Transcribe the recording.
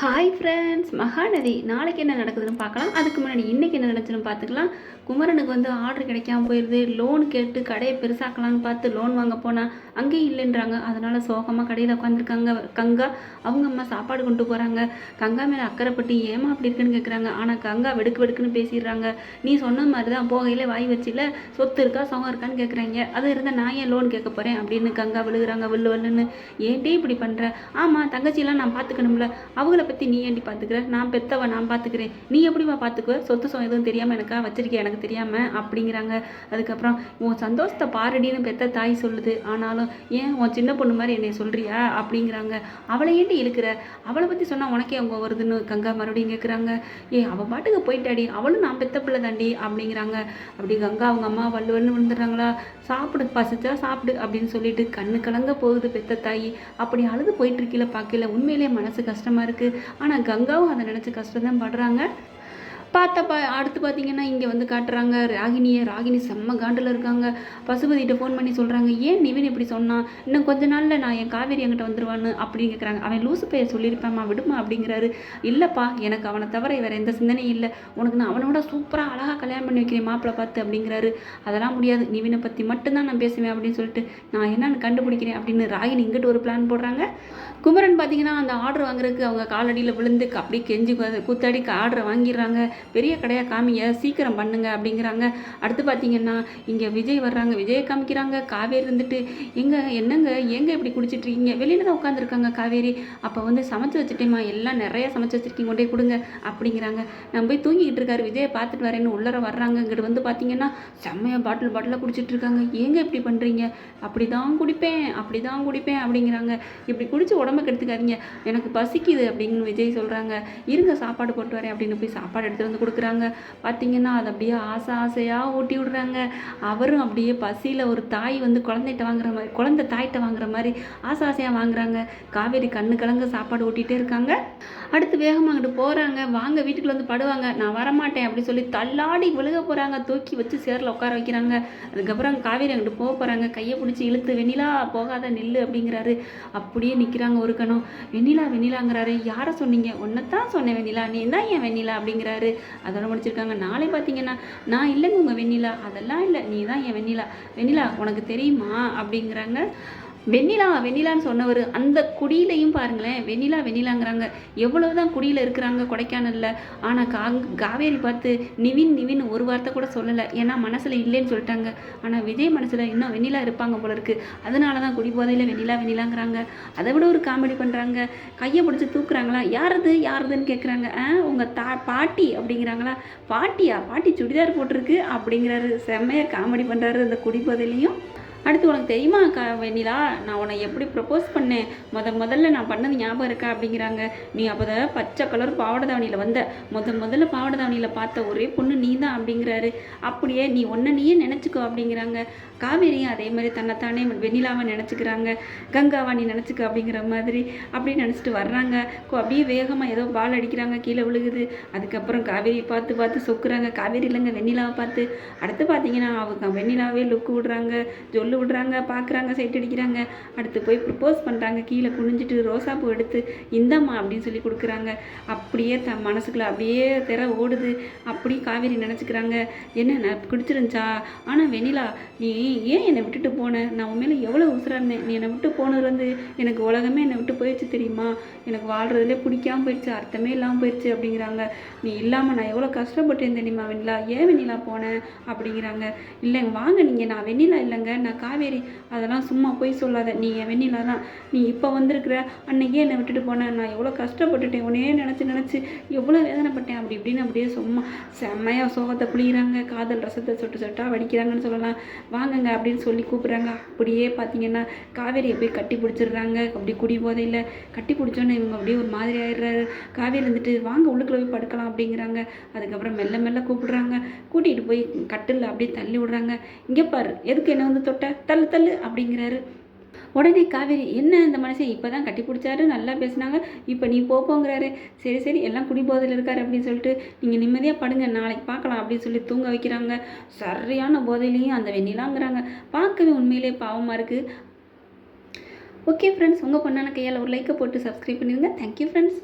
Hi friends Mahanadi. நாளைக்கு என்ன நடக்குதுன்னு பார்க்கலாம். அதுக்கு முன்னாடி இன்றைக்கி என்ன நடந்துச்சுன்னு பார்த்துக்கலாம். குமரனுக்கு வந்து ஆர்டர் கிடைக்காம போயிடுது லோன் கேட்டு கடையை பெருசாக்கலாம்னு பார்த்து லோன் வாங்க போனால் அங்கேயும் இல்லைன்றாங்க. அதனால் சோகமாக கடையில் உட்காந்துருக்காங்க கங்கா. அவங்க அம்மா சாப்பாடு கொண்டு போகிறாங்க கங்கா மேலே அக்கறைப்பட்டு ஏமா அப்படி இருக்குன்னு கேட்குறாங்க ஆனால் கங்கா வெடுக்கு வெடுக்குன்னு பேசிடுறாங்க. நீ சொன்ன மாதிரி தான் போகையிலே வாய் வச்சில சொத்து இருக்கா சோகம் இருக்கான்னு கேட்குறாங்க அது இருந்தால் நான் ஏன் லோன் கேட்க போகிறேன் அப்படின்னு கங்கா விழுகிறாங்க வில்லு வல்லுன்னு. ஏன்டி இப்படி பண்ணுற ஆமாம் தங்கச்சியெல்லாம் நான் பார்த்துக்கணும்ல. அவங்கள பற்றி நீ ஏண்டி பார்த்துக்கிற நான் பெத்தவ நான் பார்த்துக்கிறேன் நீ எப்படிமா பார்த்துக்குவ சொத்து சோ எதுவும் தெரியாமல் எனக்கா வச்சிருக்கேன் எனக்கு தெரியாமல் அப்படிங்கிறாங்க. அதுக்கப்புறம் உன் சந்தோஷத்தை பாரடின்னு பெத்த தாய் சொல்லுது. ஆனாலும் ஏன் உன் சின்ன பொண்ணு மாதிரி என்னை சொல்கிறியா அப்படிங்கிறாங்க. அவளை ஏண்டி இழுக்கிற? அவளை பற்றி சொன்னால் உனக்கே அவங்க வருதுன்னு கங்கா மறுபடியும் கேட்குறாங்க ஏ அவள் பாட்டுக்கு போயிட்டாடி. அவளும் நான் பெத்த பிள்ளை தாண்டி. அப்படிங்கிறாங்க. அப்படி கங்கா அவங்க அம்மா வள்ளுவன்னு விழுந்துடுறாங்களா? சாப்பிடு பசிச்சா சாப்பிடு. அப்படின்னு சொல்லிட்டு கண்ணு கலங்க போகுது பெத்த தாய். அப்படி அழுது போயிட்டு இருக்கீல பார்க்கல உண்மையிலேயே மனசு கஷ்டமாக இருக்குது ஆனால் கங்காவும் அதை நினச்சி கஷ்டம் தான் படுறாங்க. பார்த்த பா அடுத்து பார்த்தீங்கன்னா இங்கே வந்து காட்டுறாங்க ராகினியை. ராகினி செம்ம காண்டில் இருக்காங்க. பசுபதிகிட்ட ஃபோன் பண்ணி சொல்கிறாங்க ஏன் நிவின் இப்படி சொன்னான் இன்னும் கொஞ்ச நாளில் நான் என் காவேரி என்கிட்ட வந்துடுவான்னு அப்படின்னு கேட்குறாங்க அவன் லூசு பெயர் சொல்லியிருப்பேம்மா விடுமா அப்படிங்கிறாரு. இல்லைப்பா எனக்கு அவனை தவிர வேறு எந்த சிந்தனையும் இல்லை. உனக்கு நான் அவனோட சூப்பராக அழகாக கல்யாணம் பண்ணி வைக்கிறேன் மாப்பிள்ளை பார்த்து அப்படிங்கிறாரு. அதெல்லாம் முடியாது. நிவினை பற்றி மட்டும்தான் நான் பேசுவேன் அப்படின்னு சொல்லிட்டு நான் என்னன்னு கண்டுபிடிக்கிறேன் அப்படின்னு ராகினி இங்கிட்டு ஒரு பிளான் போடுறாங்க. குமரன் பார்த்தீங்கன்னா அந்த ஆர்டர் வாங்குறதுக்கு அவங்க காலடியில் விழுந்து அப்படி கெஞ்சி கூத்தாடி ஆர்டரை வாங்கிடுறாங்க. பெரிய கடையாக காமிங்க சீக்கிரம் பண்ணுங்க அப்படிங்கிறாங்க. அடுத்து பார்த்தீங்கன்னா இங்கே விஜய் வர்றாங்க. விஜயை காமிக்கிறாங்க. காவேரி இருந்துட்டு எங்கே என்னங்க? எங்கே இப்படி குடிச்சிட்டு இருக்கீங்க வெளியில தான் உட்காந்துருக்காங்க காவேரி. அப்போ வந்து சமைச்சு வச்சுட்டேம்மா. எல்லாம் நிறைய சமைச்சு வச்சிருக்கீங்க. கொண்டே கொடுங்க. அப்படிங்கிறாங்க. நான் போய் தூங்கிக்கிட்டு இருக்காரு. விஜயை பார்த்துட்டு வரேன்னு உள்ளர வர்றாங்க. இங்கிட்டு வந்து பார்த்தீங்கன்னா செம்மையாக பாட்டில் பாட்டிலாக குடிச்சிட்டு இருக்காங்க ஏங்க இப்படி பண்ணுறீங்க அப்படி தான் குடிப்பேன். அப்படி தான் குடிப்பேன். அப்படிங்கிறாங்க. இப்படி குடிச்சு உடம்புக்கு கெடுத்துக்காதீங்க. எனக்கு பசிக்குது. அப்படின்னு விஜய் சொல்கிறாங்க இருங்க சாப்பாடு போட்டு வரேன். அப்படின்னு போய் சாப்பாடு எடுத்து வந்து கொடுக்குறாங்க. பார்த்தீங்கன்னா அதை அப்படியே ஆசை ஆசையாக ஊட்டி விடுறாங்க. அவரும் அப்படியே பசியில் ஒரு தாய் வந்து குழந்தைகிட்ட வாங்குற மாதிரி குழந்தை தாய்கிட்ட வாங்குற மாதிரி ஆசை ஆசையாக வாங்குறாங்க. காவேரி கண்ணு கலங்க சாப்பாடு ஊட்டிகிட்டே இருக்காங்க. அடுத்து வேகமாக அங்கிட்டு போகிறாங்க வாங்க வீட்டுக்குள்ள வந்து படுவாங்க. நான் வரமாட்டேன் அப்படின்னு சொல்லி தள்ளாடி விழுக போகிறாங்க தூக்கி வச்சு சேரில் உட்கார வைக்கிறாங்க. அதுக்கப்புறம் காவேரி அங்கிட்டு போக போகிறாங்க கையை பிடிச்சி இழுத்து வெண்ணிலா போகாத நில்லு அப்படிங்கிறாரு. அப்படியே நிற்கிறாங்க ஒரு கணம். வெண்ணிலா வெண்ணிலாங்கிறாரு. யாரை சொன்னீங்க? ஒன்றைத்தான் சொன்னேன் வெண்ணிலா. நீ தான் ஏன் வெண்ணிலா? அப்படிங்கிறாரு. அதோட முடிச்சிருக்காங்க. நாளை பார்த்தீங்கன்னா நான் இல்லைங்க உங்கள் வெண்ணிலா. அதெல்லாம் இல்லை. நீ தான் என் வெண்ணிலா. வெண்ணிலா உனக்கு தெரியுமா? அப்படிங்கிறாங்க. வெண்ணிலா வெண்ணிலான்னு சொன்னவர் அந்த குடியிலையும் பாருங்களேன் வெண்ணிலா வெண்ணிலாங்கிறாங்க. எவ்வளோ தான் குடியில் இருக்கிறாங்க கொடைக்கானலில். ஆனால் கா காவேரி பார்த்து நிவின் நிவின் ஒரு வார்த்தை கூட சொல்லலை. ஏன்னா மனசில் இல்லைன்னு சொல்லிட்டாங்க. ஆனால் விஜய் மனசில் இன்னும் வெண்ணிலா இருப்பாங்க போல இருக்குது அதனால தான் குடி போதையில் வெண்ணிலா வெண்ணிலாங்கிறாங்க. அதை விட ஒரு காமெடி பண்ணுறாங்க கையை பிடிச்சி தூக்குறாங்களா? யாரது யாரதுன்னு கேட்குறாங்க ஆ உங்கள் தா பாட்டி அப்படிங்கிறாங்களா? பாட்டியா? பாட்டி சுடிதார் போட்டிருக்கு அப்படிங்கிறாரு. செம்மையாக காமெடி பண்ணுறாரு அந்த குடி போதையிலையும். அடுத்து உனக்கு தெரியுமா அக்கா வெண்ணிலா? நான் உன்னை எப்படி ப்ரப்போஸ் பண்ணேன்? முத முதல்ல நான் பண்ணது ஞாபகம் இருக்கா அப்படிங்கிறாங்க. நீ அப்போ பச்சை கலர் பாவாடை தாவணியில் வந்த. முத முதல்ல பாவாடை தாவணியில் பார்த்த ஒரே பொண்ணு நீ தான் அப்படிங்கிறாரு. அப்படியே நீ ஒன்றை நீயே நினச்சிக்கோ அப்படிங்கிறாங்க. காவேரியும் அதே மாதிரி தன்னைத்தானே வெண்ணிலாவை நினச்சிக்கிறாங்க. கங்காவா நீ நினச்சிக்க அப்படிங்கிற மாதிரி அப்படி நினச்சிட்டு வர்றாங்க. அப்படியே வேகமாக ஏதோ பால் அடிக்கிறாங்க கீழே விழுகுது. அதுக்கப்புறம் காவேரி பார்த்து பார்த்து சொக்குறாங்க. காவேரி இல்லைங்க வெண்ணிலாவை பார்த்து. அடுத்து பார்த்தீங்கன்னா அவங்க வெண்ணிலாவே லுக்கு விடுறாங்க. சொல்லு விடுறாங்க பார்க்குறாங்க சைட் அடிக்கிறாங்க. அடுத்து போய் ப்ரப்போஸ் பண்ணுறாங்க கீழே குனிஞ்சிட்டு ரோசாப்பூ எடுத்து இந்தாம்மா அப்படின்னு சொல்லி கொடுக்குறாங்க. அப்படியே த மனசுக்குள்ள அப்படியே திற ஓடுது. அப்படி காவேரி நினச்சிக்கிறாங்க. என்ன நான் பிடிச்சிருந்துச்சா ஆனால் வெண்ணிலா நீ ஏன் என்னை விட்டுட்டு போன? நான் உண்மையில எவ்வளோ உசுராக இருந்தேன். நீ என்னை விட்டு போனதுலேருந்து எனக்கு உலகமே என்னை விட்டு போயிடுச்சு தெரியுமா? எனக்கு வாழ்கிறதுலே பிடிக்காமல் போயிடுச்சு அர்த்தமே இல்லாமல் போயிடுச்சு அப்படிங்கிறாங்க. நீ இல்லாமல் நான் எவ்வளோ கஷ்டப்பட்டேன் தெரியுமா வெண்ணிலா? ஏன் வெண்ணிலா போனேன் அப்படிங்கிறாங்க. இல்லைங்க வாங்க நீங்கள் நான் வெண்ணிலா இல்லைங்க. நான் காவேரி அதெல்லாம் சும்மா போய் சொல்லாத. நீ என் வெண்ணிலா தான். நீ இப்போ வந்திருக்கிற அன்னைக்கே என்னை விட்டுட்டு போனேன் நான் எவ்வளோ கஷ்டப்பட்டுட்டேன். உன்னையே நினச்சி நினச்சி எவ்வளோ வேதனைப்பட்டேன். அப்படி இப்படின்னு அப்படியே சும்மா செம்மையாக சோகத்தை புளிகிறாங்க காதல் ரசத்தை சொட்டு சொட்டாக வடிக்கிறாங்கன்னு சொல்லலாம். வாங்கங்க அப்படின்னு சொல்லி கூப்பிட்றாங்க. அப்படியே பார்த்தீங்கன்னா காவேரியை போய் கட்டி பிடிச்சிடுறாங்க. அப்படி குடி போதையில் கட்டி பிடிச்சோன்னே இவங்க அப்படியே ஒரு மாதிரி ஆயிடுறாரு. காவேரி இருந்துட்டு வாங்க உள்ளுக்குள்ளே போய் படுக்கலாம் அப்படிங்கிறாங்க. அதுக்கப்புறம் மெல்ல மெல்ல கூப்பிடுறாங்க. கூட்டிகிட்டு போய் கட்டில் அப்படியே தள்ளி விடுறாங்க. இங்கே பாரு எதுக்கு என்ன வந்து தொட்ட? தள்ளு தள்ளு அப்படிங்கிறாரு. உடனே காவேரி என்ன இந்த மனுஷன்? இப்போ தான் கட்டி பிடிச்சாரு நல்லா பேசுனாங்க. இப்போ நீ போப்போங்கிறாரு சரி சரி எல்லாம் குடிபோதையில் இருக்காரு அப்படின்னு சொல்லிட்டு நீங்கள் நிம்மதியாக படுங்க நாளைக்கு பார்க்கலாம் அப்படின்னு சொல்லி தூங்க வைக்கிறாங்க. சரியான போதையிலையும் அந்த வெண்ணிலாங்கிறாங்க. பார்க்கவே உண்மையிலே பாவமாக இருக்குது ஓகே ஃப்ரெண்ட்ஸ் உங்கள் பொண்ணான கையால் ஒரு லைக்கை போட்டு சப்ஸ்கிரைப் பண்ணிடுங்க. Thank you friends